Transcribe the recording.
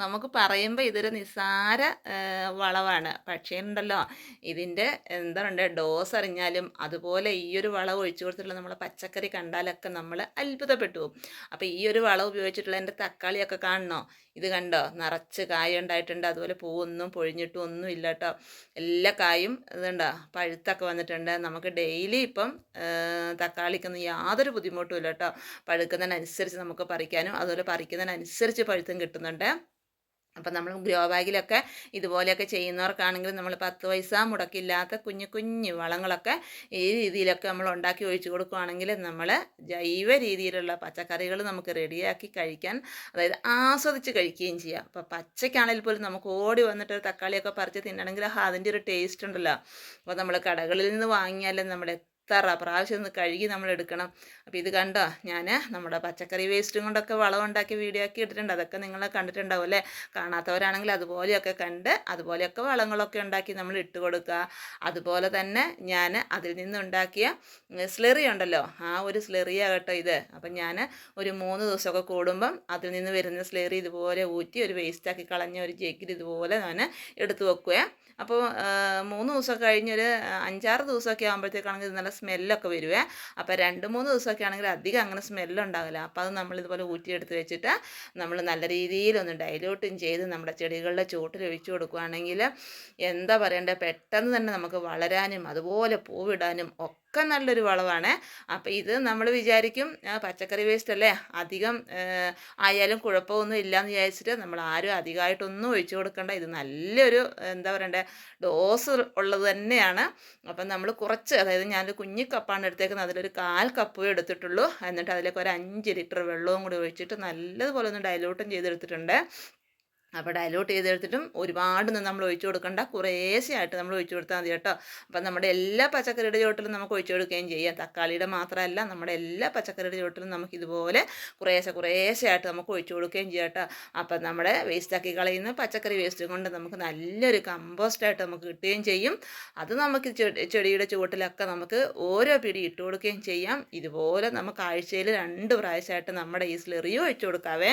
നമുക്ക് പറയുമ്പോൾ ഇതൊരു നിസാര വളവാണ്. പക്ഷേ ഉണ്ടല്ലോ ഇതിന്റെ എന്താ പറയുക ഡോസ് അറിഞ്ഞാലും അതുപോലെ ഈ ഒരു വളം ഒഴിച്ചു കൊടുത്തിട്ടുള്ള നമ്മളെ പച്ചക്കറി കണ്ടാലൊക്കെ നമ്മൾ അത്ഭുതപ്പെട്ടു പോകും. അപ്പോൾ ഈ ഒരു വളം ഉപയോഗിച്ചിട്ടുള്ള എന്റെ തക്കാളിയൊക്കെ കാണണോ ഇത് കണ്ടോ? നിറച്ച് കായ ഉണ്ടായിട്ടുണ്ട്. അതുപോലെ പൂവൊന്നും പൊഴിഞ്ഞിട്ടും ഒന്നും ഇല്ല കേട്ടോ എല്ലാ കായും ഇതുണ്ടോ? പഴുത്തൊക്കെ വന്നിട്ടുണ്ട്. നമുക്ക് ഡെയിലി ഇപ്പം തക്കാളിക്കൊന്നും യാതൊരു ബുദ്ധിമുട്ടും ഇല്ല കേട്ടോ പഴുക്കുന്നതിനനുസരിച്ച് നമുക്ക് പറിക്കാനും അതുപോലെ പറിക്കുന്നതിനനുസരിച്ച് പഴുത്തും കിട്ടുന്നുണ്ട്. അപ്പം നമ്മൾ ഗ്രോ ബാഗിലൊക്കെ ഇതുപോലെയൊക്കെ ചെയ്യുന്നവർക്കാണെങ്കിൽ നമ്മൾ പത്ത് പൈസ മുടക്കില്ലാത്ത കുഞ്ഞു കുഞ്ഞു വളങ്ങളൊക്കെ ഈ രീതിയിലൊക്കെ നമ്മൾ ഉണ്ടാക്കി ഒഴിച്ചു കൊടുക്കുകയാണെങ്കിൽ നമ്മൾ ജൈവ രീതിയിലുള്ള പച്ചക്കറികൾ നമുക്ക് റെഡിയാക്കി കഴിക്കാൻ അതായത് ആസ്വദിച്ച് കഴിക്കുകയും ചെയ്യാം. അപ്പോൾ പച്ചയ്ക്കാണെങ്കിൽ പോലും നമുക്ക് ഓടി വന്നിട്ട് തക്കാളിയൊക്കെ പറിച്ച് തിന്നണമെങ്കിൽ അതിന്റെ ഒരു ടേസ്റ്റ് ഉണ്ടല്ലോ. അപ്പോൾ നമ്മൾ കടകളിൽ നിന്ന് വാങ്ങിയാലും നമ്മൾ എത്ര പ്രാവശ്യം ഒന്ന് കഴുകി നമ്മൾ എടുക്കണം. അപ്പോൾ ഇത് കണ്ടോ? ഞാൻ നമ്മുടെ പച്ചക്കറി വേസ്റ്റും കൊണ്ടൊക്കെ വളം ഉണ്ടാക്കി വീഡിയോ ആക്കി ഇട്ടിട്ടുണ്ട്. അതൊക്കെ നിങ്ങൾ കണ്ടിട്ടുണ്ടാവും അല്ലേ? കാണാത്തവരാണെങ്കിൽ അതുപോലെയൊക്കെ കണ്ട് അതുപോലെയൊക്കെ വളങ്ങളൊക്കെ ഉണ്ടാക്കി നമ്മൾ ഇട്ട് കൊടുക്കുക. അതുപോലെ തന്നെ ഞാൻ അതിൽ നിന്നുണ്ടാക്കിയ സ്ലെറി ഉണ്ടല്ലോ? ആ ഒരു സ്ലെറിയാകട്ടോ ഇത്. അപ്പം ഞാൻ ഒരു മൂന്ന് ദിവസമൊക്കെ കൂടുമ്പം അതിൽ നിന്ന് വരുന്ന സ്ലെറി ഇതുപോലെ ഊറ്റി ഒരു വേസ്റ്റാക്കി കളഞ്ഞ ഒരു ജഗ്ഗിൽ ഇതുപോലെ ഞാൻ എടുത്തു വെക്കുക അപ്പോൾ മൂന്ന് ദിവസമൊക്കെ കഴിഞ്ഞൊരു അഞ്ചാറ് ദിവസമൊക്കെ ആകുമ്പോഴത്തേക്കാണെങ്കിൽ നല്ല സ്മെല്ലൊക്കെ വരുവേ. അപ്പോൾ രണ്ട് മൂന്ന് ദിവസമൊക്കെ ആണെങ്കിൽ അധികം അങ്ങനെ സ്മെല്ലുണ്ടാകില്ല അപ്പോൾ അത് നമ്മൾ ഇതുപോലെ ഊറ്റിയെടുത്ത് വെച്ചിട്ട് നമ്മൾ നല്ല രീതിയിൽ ഒന്ന് ഡൈലൂട്ടും ചെയ്ത് നമ്മുടെ ചെടികളുടെ ചുവട്ടിൽ ഒഴിച്ചു കൊടുക്കുകയാണെങ്കിൽ എന്താ പറയണ്ടേ? പെട്ടെന്ന് തന്നെ നമുക്ക് വളരാനും അതുപോലെ പൂവിടാനും ഒക്കെ നല്ലൊരു വളമാണ് അപ്പോൾ ഇത് നമ്മൾ വിചാരിക്കും പച്ചക്കറി വേസ്റ്റ് അല്ലേ അധികം ആയാലും കുഴപ്പമൊന്നും ഇല്ലയെന്ന് വിചാരിച്ചിട്ട് നമ്മൾ ആരും അധികമായിട്ടൊന്നും ഒഴിച്ചു കൊടുക്കേണ്ട. ഇത് നല്ലൊരു എന്താ പറയണ്ടേ ഡോസ് ഉള്ളത് തന്നെയാണ്. അപ്പം നമ്മൾ കുറച്ച് അതായത് ഞാനൊരു കുഞ്ഞു കപ്പാണ് എടുത്തേക്കുന്നത് അതിലൊരു കാൽ കപ്പേ എടുത്തിട്ടുള്ളൂ. എന്നിട്ട് അതിലേക്ക് ഒരു അഞ്ച് ലിറ്റർ വെള്ളവും കൂടി ഒഴിച്ചിട്ട് നല്ലതുപോലെ ഒന്ന് ഡൈലൂട്ടും ചെയ്തെടുത്തിട്ടുണ്ട്. അപ്പോൾ ഡയലോട്ട് ചെയ്തെടുത്തിട്ടും ഒരുപാടൊന്നും നമ്മൾ ഒഴിച്ചു കൊടുക്കണ്ട. കുറേശ്ശെയായിട്ട് നമ്മൾ ഒഴിച്ചു കൊടുത്താൽ മതി കേട്ടോ. അപ്പം നമ്മുടെ എല്ലാ പച്ചക്കറിയുടെ ചുവട്ടിലും നമുക്ക് ഒഴിച്ചു കൊടുക്കുകയും ചെയ്യാം. തക്കാളിയുടെ മാത്രമല്ല നമ്മുടെ എല്ലാ പച്ചക്കറിയുടെ ചുവട്ടിലും നമുക്ക് ഇതുപോലെ കുറേശ്ശെ കുറേശ്ശെയായിട്ട് നമുക്ക് ഒഴിച്ചു കൊടുക്കുകയും ചെയ്യാം കേട്ടോ. അപ്പം നമ്മുടെ വേസ്റ്റാക്കി കളയുന്ന പച്ചക്കറി വേസ്റ്റ് കൊണ്ട് നമുക്ക് നല്ലൊരു കമ്പോസ്റ്റായിട്ട് നമുക്ക് കിട്ടുകയും ചെയ്യും. അത് നമുക്ക് ചെടിയുടെ ചുവട്ടിലൊക്കെ നമുക്ക് ഓരോ പിടി ഇട്ട് കൊടുക്കുകയും ചെയ്യാം. ഇതുപോലെ നമുക്ക് ആഴ്ചയിൽ രണ്ട് പ്രാവശ്യമായിട്ട് നമ്മുടെ ഈ സ്ലെറിയും ഒഴിച്ചു കൊടുക്കാവേ.